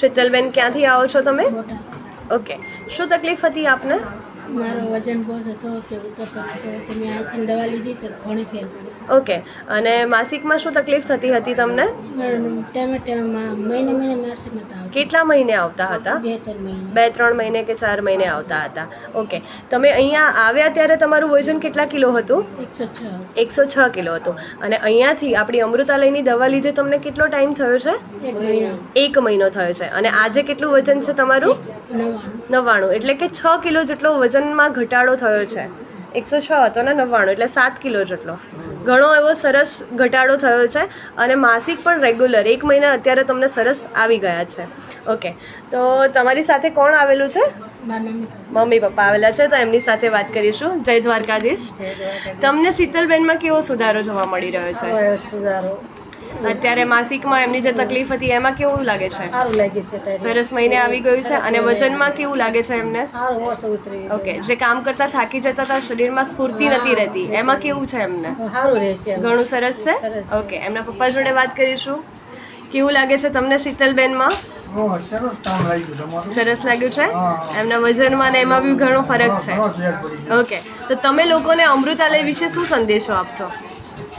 શીતલબેન ક્યાંથી આવો છો તમે? ઓકે શું તકલીફ હતી આપને? મારો વજન બહુ હતો તે ઉતરતો તો મેં અહીંથી દવા લીધી તો ઘણી ફેર ઓકે અને માસિકમાં શું તકલીફ થતી હતી તમને? ટાઈમે ટાઈમમાં મહિને મહિને માર્સી નતા કેટલા મહિને આવતા હતા? બે ત્રણ મહિને. બે ત્રણ મહિને કે ચાર મહિને આવતા હતા. ઓકે તમે અહીંયા આવ્યા ત્યારે તમારું વજન કેટલા કિલો હતું? એકસો છ. એકસો છ કિલો હતું. અને અહીંયાથી આપણી અમૃતાલયની દવા લીધે તમને કેટલો ટાઈમ થયો છે? એક મહિનો થયો છે. અને આજે કેટલું વજન છે તમારું? નવ્વાણું. એટલે કે છ કિલો જેટલો વજનમાં ઘટાડો થયો છે. એકસો છ હતો ને નવ્વાણું એટલે સાત કિલો જેટલો. ઘણો એવો સરસ ઘટાડો થયો છે અને માસિક પણ રેગ્યુલર એક મહિના અત્યારે તમને સરસ આવી ગયા છે. ઓકે તો તમારી સાથે કોણ આવેલું છે? મમ્મી મમ્મી પપ્પા આવેલા છે તો એમની સાથે વાત કરીશું. જય દ્વારકાધીશ. તમને શીતલબેનમાં કેવો સુધારો જોવા મળી રહ્યો છે? સુધારો. અત્યારે માસિકમાં એમની જે તકલીફ હતી એમાં કેવું લાગે છે? સારું લાગે છે સરસ મહિને આવી ગયું છે અને વજનમાં કેવું લાગે છે એમને? સારું ઓછું ઉતરી ઓકે જે કામ કરતા થાકી જતા હતા શરીરમાં સ્ફૂર્તિ નથી રહેતી. એમાં કેવું છે એમને? સારું રહેશે ઘણું સરસ છે? ઓકે એમના પપ્પા જોડે વાત કરીશું. કેવું લાગે છે તમને શીતલબેનમાં? સરસ લાગ્યું તમારું. સરસ લાગ્યું છે? એમના વજનમાં ને એમાં બી ઘણો ફરક છે. ઓકે તો તમે લોકોને અમૃતાલય વિશે શું સંદેશો આપશો?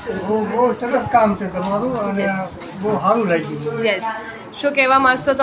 બહુ સરસ કામ છે તમારું અને બહુ સારું લાગ્યું. યસ શું કહેવા માંગશો